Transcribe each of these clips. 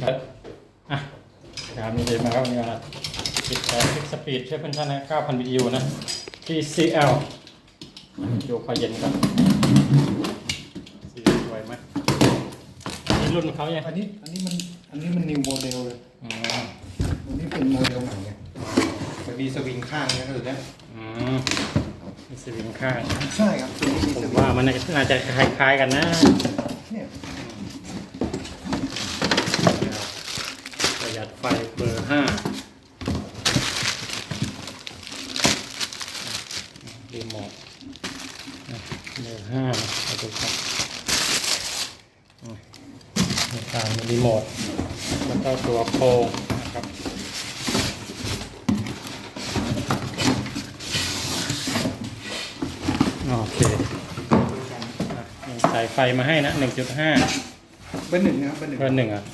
แล้วอะถามมีเลยมาครับวันนี้ว่าติดแอร์ฟิกสปีดช่วยเพื่อนท่านนะ9,000 BTU นะ TCL ดูคอยเย็นก่อนสีสวยไหมนี่รุ่นเขายังอันนี้อันนี้มันอันนี้มันนิวโมเดลเลยอ๋ออันนี้เป็นโมเดลใหม่ไงมันมีสวิงข้างนะคือเนี่ยอืมมีสวิงข้าง ใช่ครับตัวนี้มีผสมวิงว่ามันน่าจะน่าจะคล้ายๆกันนะ เนี่ ยประหยัดไฟเบอร์ห้ารีโมทเบอร์ห้ามาดูครับอืมมีการรีโมทแล้วก็ตัวโครงนะครับโอเคอะมีสายไฟมาให้นะ1.5เบอร์หนึ่งนะครับเบอร์หนึ่งเบอร์หนึ่งอะ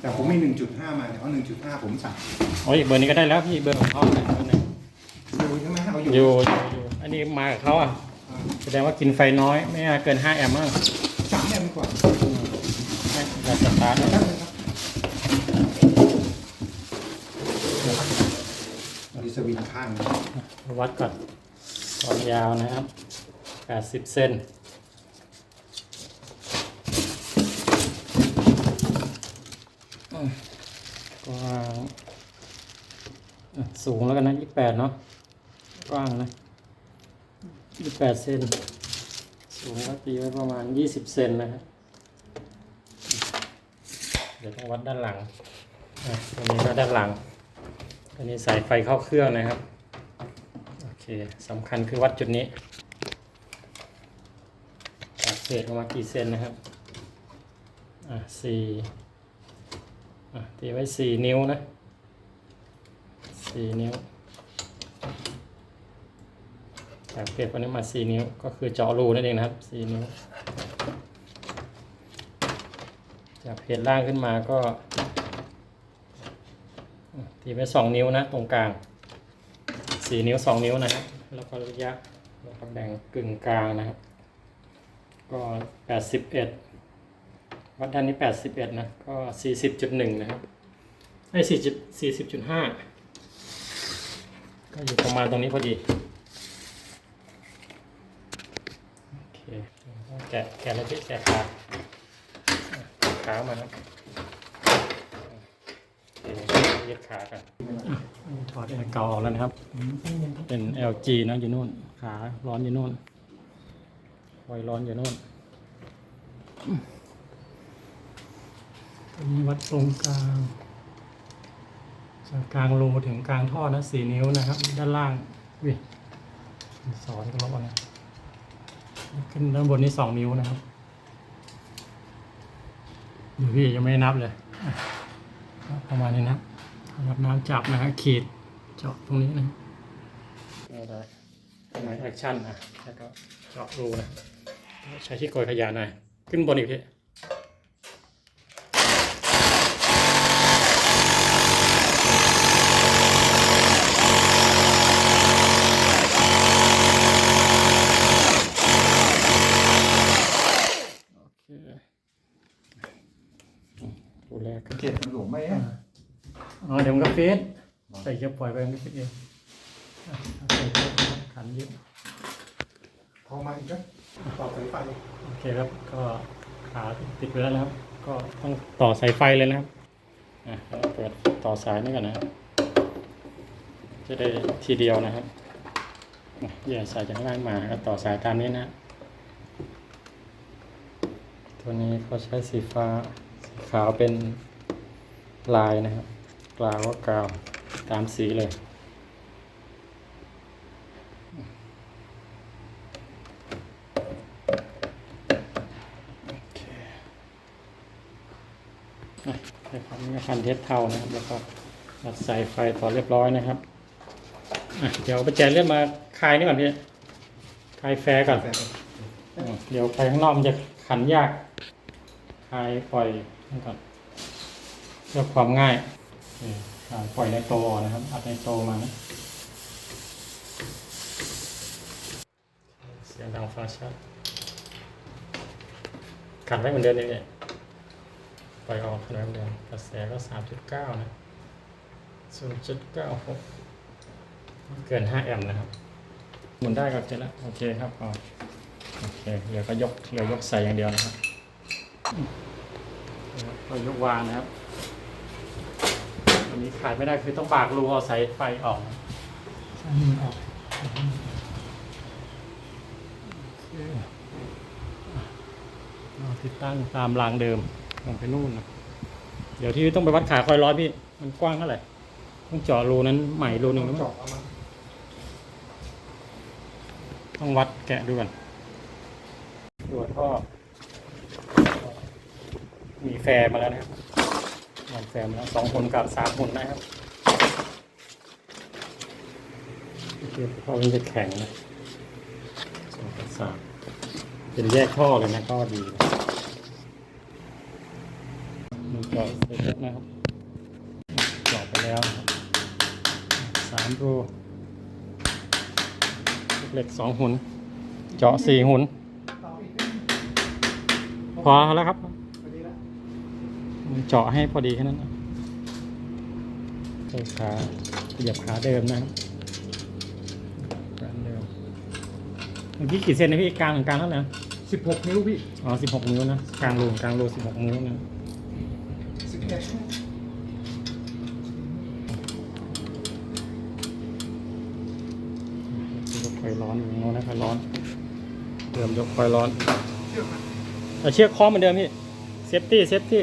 แต่ผมมี 1.5 มาแต่ว่า1.5 ผมสั่งโอ้ยเบอร์นี้ก็ได้แล้วพี่เบอร์ของเขาเนี่ยเบอร์หนึ่งอยู่ใช่ไหมเอาอยู่อยู่อยู่อยู่อันนี้มากับเขาอะอ่าแสดงว่ากินไฟน้อยไม่น่าเกิน5แอมป์มั้งสามแอมป์กว่าให้เราสตาร์ทเลยตั้งเลยครับมีสวิงข้างนะวัดก่อนความยาวนะครับ80เซนอืม กว้างสูงแล้วกันนะ28เนาะกว้างนะ28เซนสูงก็ตีไว้ประมาณ20เซนนะครับเดี๋ยวต้องวัดด้านหลังอะตัวนี้ก็ด้านหลังตัวนี้สายไฟเข้าเครื่องนะครับโอเคสำคัญคือวัดจุดนี้ตัดเศษออกมากี่เซนนะครับอะสี่ ตีไว้สี่นิ้วนะสี่นิ้วจากเก็บอันนี้มาสี่นิ้ว ก็คือเจาะรูนั่นเองนะครับสี่นิ้ว จากเพจล่างขึ้นมาก็ตีไว้สองนิ้วนะตรงกลางสี่นิ้วสองนิ้วนะครับแล้วก็ระยะแล้วก็แบ่งกึ่งกลางนะครับ ก็แปดสิบเอ็ด วัดด้านนี้แปดสิบเอ็ดนะ ก็สี่สิบจุดหนึ่งนะครับไอ้สี่จุดสี่สิบจุดห้าก็อยู่ประมาณตรงนี้พอดี โอเคแกะแกะแล้วที่แกะขาขามาครับโอเยึดขากันถอดแอร์เก่าออกแล้วนะครับ เป็น LG นะอยู่นู่น ขาร้อนอยู่นู่นคอยร้อนอยู่นู่น ตัวนี้วัดตรงกลางจากกลางรูถึงกลางท่อนะสี่นิ้วนะครับ ด้านล่างวิสอนก็ลบเอะนะขึ้นด้านบนนี้สองนิ้วนะครับดี๋ยวพี่ยังไม่นับเลยประมาณนี้นะรับน้ำจับนะฮะขีดเจาะตรงนี้นะก็ได้ไม้แอคชั่นนะแล้วก็เจาะรูนะใช้ที่โกยขยะหน่อยขึ้นบนอีกทีโอเครูแรก เกล็ดมันหลวมไหมอะ อ๋อเดี๋ยวมันก็ฟีดใส่เชือกปล่อยไปมันก็ฟีดเองอะใส่เชือกขันยึดพอมาอีกแล้วต่อสายไฟโอเคครับก็ขาติดไปแล้วนะครับ ก็ต้องต่อสายไฟเลยนะครับอะเปิดต่อสายนี่ก่อนนะครับจะได้ทีเดียวนะครับอะแย่สายจากข้างล่างมาแล้วต่อสายตามนี้นะ ตัวนี้เขาใช้สีฟ้าสีขาวเป็นลายนะครับกลาวก็กาว ตามสีเลย โอเคอะเดี๋ยวผมจะพันเทปเท่านะครับ แล้วก็รัดสายไฟต่อเรียบร้อยนะครับ เดี๋ยวประแจเลื่อนมาคลายนี่ก่อนพี่คลายแฟร์ก่อน เดี๋ยวไปข้างนอกมันจะขันยาก คลายปล่อยนี่ก่อนเพื่อความง่ายอ ปล่อยในโตออกนะครับ อัดในโตมานะเสียงดังฟังชัดขันไว้เหมือนเดิมเลยเนี่ยปล่อยออกขนาดเดิมกระแสก็สามจุดเก้านะศูนย์จุดเก้าหกเกินห้าแอมป์นะครับหมุนได้ก็โอเคแล้วโอเคครับอ๋อโอเคเหลือก็ยกเหลือยกใส่อย่างเดียวนะครับนะครับก็ยกวางนะครับอั นนี้ขาดไม่ได้คือต้องบากรูเอาสายไฟออกนะสายมันออกโอเคเอาติดตั้งตามรางเดิมลงไปนู่นนะเดี๋ยวที่ต้องไปวัดขาคอยร้อนพี่ มันกว้างเท่าไหร่ต้องเจาะรูนั้นใหม่รูหนึ่งหรือเปเจาะล่าเอามาต้องวัดแกะดูก่อนตัวท่อมีแฟร์มาแล้วนะครับ วางแฟร์มแล้วสองคนกับสามคนนะครับคือท่อมันจะแข็งนะสองกับสามเป็นแยกท่อเลยนะท่อดีมันเจาะเสร็จแล้วนะครับเจาะไปแล้วสามรูเหล็กสองหุ่นเจาะสี่หุ่นพอแล้วครับ เจาะให้พอดีแค่นั้นนะใส่ขาเหยียบขาเดิมนะครับขาเดิมเมื่อกี้กี่เซนนะพี่กลางถึงกลางเท่าไหร่นะสิบหกนิ้วพี่อ๋อสิบหกนิ้วนะกลางรูกลางรูสิบหกนิ้วนะสิบเอ็ดยกไฟร้อนอย่างโน้นนะไฟร้อนเดิมยกไฟร้อนเชื่อมมันเอาเชือกคล้องเหมือนเดิมพี่เซฟตี้เซฟตี้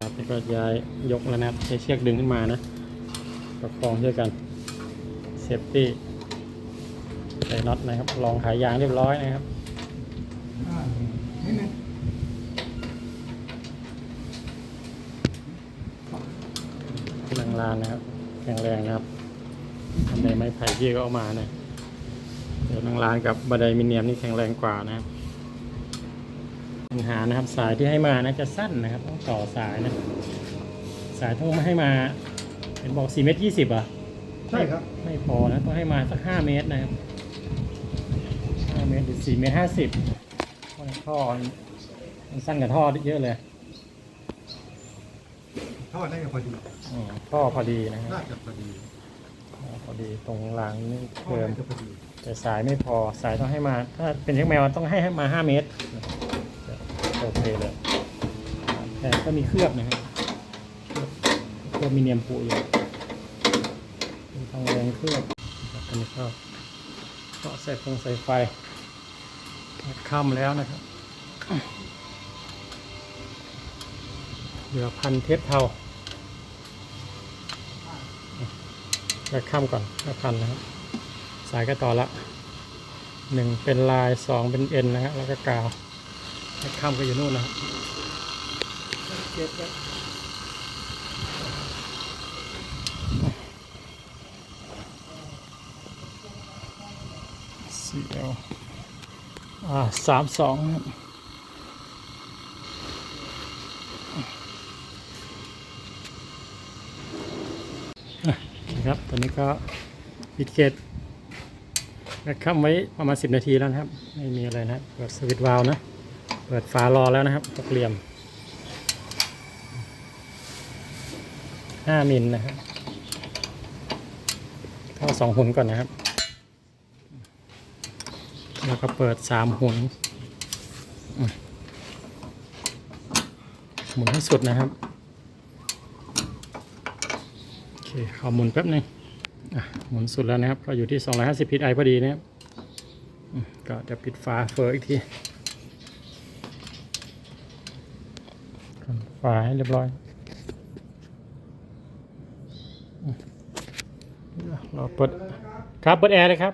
ครับนี่ ก็ย้ายยกแล้วนะครับใช้เชือกดึงขึ้นมานะประคองช่วยกันเซฟตี้ใส่น็อตนะครับลองขายยางเรียบร้อยนะครับอ่านิดนึงที่ลังลานนะครับแข็งแรงนะครับบันไดไม้ไผ่ที่ก็เอามานะเดี๋ยวลังลานกับบันไดมิเนียมนี่แข็งแรงกว่านะครับ ปัญหานะครับ สายที่ให้มานะจะสั้นนะครับ ต้องต่อสายนะสายต้องไม่ให้มาเห็นบอก4เมตร20อะใช่ครับ ไม่พอนะต้องให้มาสัก5เมตรนะครับ5เมตรหรือ4เมตร50เพราะท่อมันสั้นกับท่อเยอะเลยทอดได้พอดีอืมท่อพอดีนะครับน่าจะพอดีพอดีตรงรางนี่ทอดเพิ่มน่าจะพอดีแต่สายไม่พอสายต้องให้มา ถ้าเป็นเช็คแมวต้องให้ให้มา5เมตร โอเคเลยแต่ก็มีเคลือบนะครับเคลือบมีเนียมปูอยู่เป็นทองแดงเคลือบนะครับอันนี้ก็ก็ใส่ฟงใส่ไฟค่ำแล้วนะครับเหลือพันเทปเทาแล้วค่ำก่อนแล้วพันนะครับ สายก็ต่อละหนึ่งเป็นลายสองเป็นเอ็นนะฮะแล้วก็กาว ให้ข้ามก็อยู่นู่นนะครับเก็บไว้สี่เอลอ่าสามสองครับอ่ครับตอนนี้ก็ปิดเกตนะครับไว้ประมาณ 10 นาทีแล้วนะครับ ไม่มีอะไรนะครับเปิดสวิตช์วาล์วนะ เปิดฝารอแล้วนะครับหกเหลี่ยม5มิลนะครับเข้าสองหุ่นก่อนนะครับ แล้วก็เปิด3หุ่นหมุนให้สุดนะครับโอเคขอหมุนแป๊บหนึงอะหมุนสุดแล้วนะครับ ก็อยู่ที่ 250 psi พอดีนะครับก็จะปิดฝาเฟอร์อีกทีกัน ฝาให้เรียบร้อยอืมเดี๋ยวเราเปิดครับเปิดแอร์เลยครับ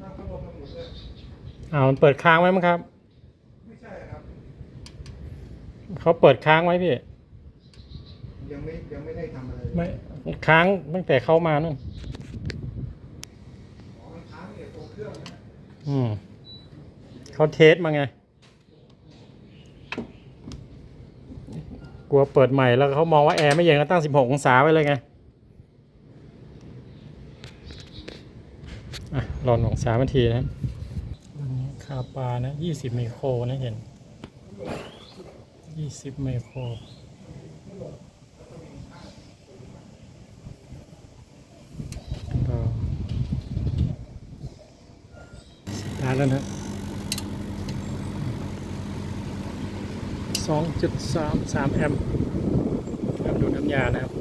น้ำข้างบนมันหมดเลยอ้าวมันเปิดค้างไว้มั้งครับ ไม่ใช่ครับ เขาเปิดค้างไว้พี่ ยังไม่ยังไม่ได้ทำอะไรเลยไม่ค้างตั้งแต่เข้ามานู่น อ๋อมันค้างเนี่ยตัวเครื่องนะ อืมเขาเทสมาไง กลัวเปิดใหม่แล้วเขามองว่าแอร์ไม่เย็นก็ตั้ง 16 องศาไว้เลยไง อะรอนองศานาทีนะวันนี้คาปานะ 20 ไมโครนะเห็น 20 ไมโคร ก็สตาแล้วนะสองจุดสามสามแอมป์แอมดูน้ำยานะครับ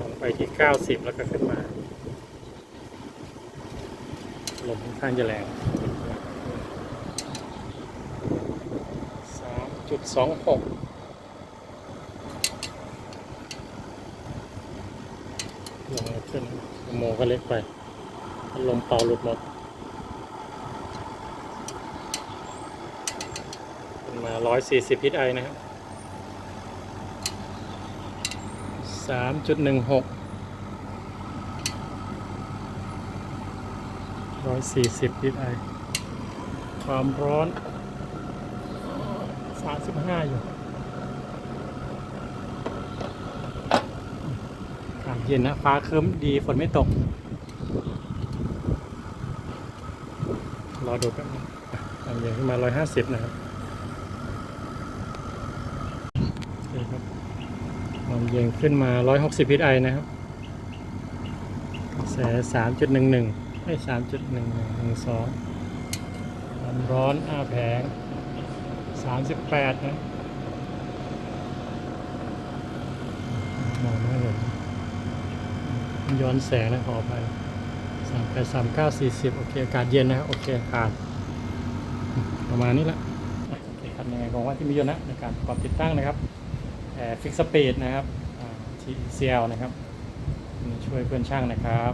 ลงไปที่90แล้วก็ขึ้นมาลมค่อนข้างจะแรง3.26ลงแล้วขึ้นโม ก็เล็กไปพัดลมเป่าหลุดหมดมา 140พิไอนะครับสามจุดหนึ่งหกร้อยสี่สิบลิตรไอความร้อนสามสิบห้าอยู่อากาศ เย็นนะฟ้าครึ้มดีฝนไม่ตก รอดูกันนะความเย็นขึ้นมาร้อยห้าสิบนะครับโอเคครับความเย็นขึ้นมา160พิไอนะครับกระแส3.11ให้3.1112ความร้อนอ้าแผง38นะมองไม่เห็น ย้อนแสงนะขอไปสามแปดสามเก้าสี่สิบโอเค อากาศเย็นนะครับ โอเคผ่านประมาณนี้แหละโอเคครับยังไงของว่าที่มีอยู่นะในการประกอบติดตั้งนะครับแอร์ฟิกสปีดนะครับอ่า TCL นะครับ ช่วยเพื่อนช่างนะครับ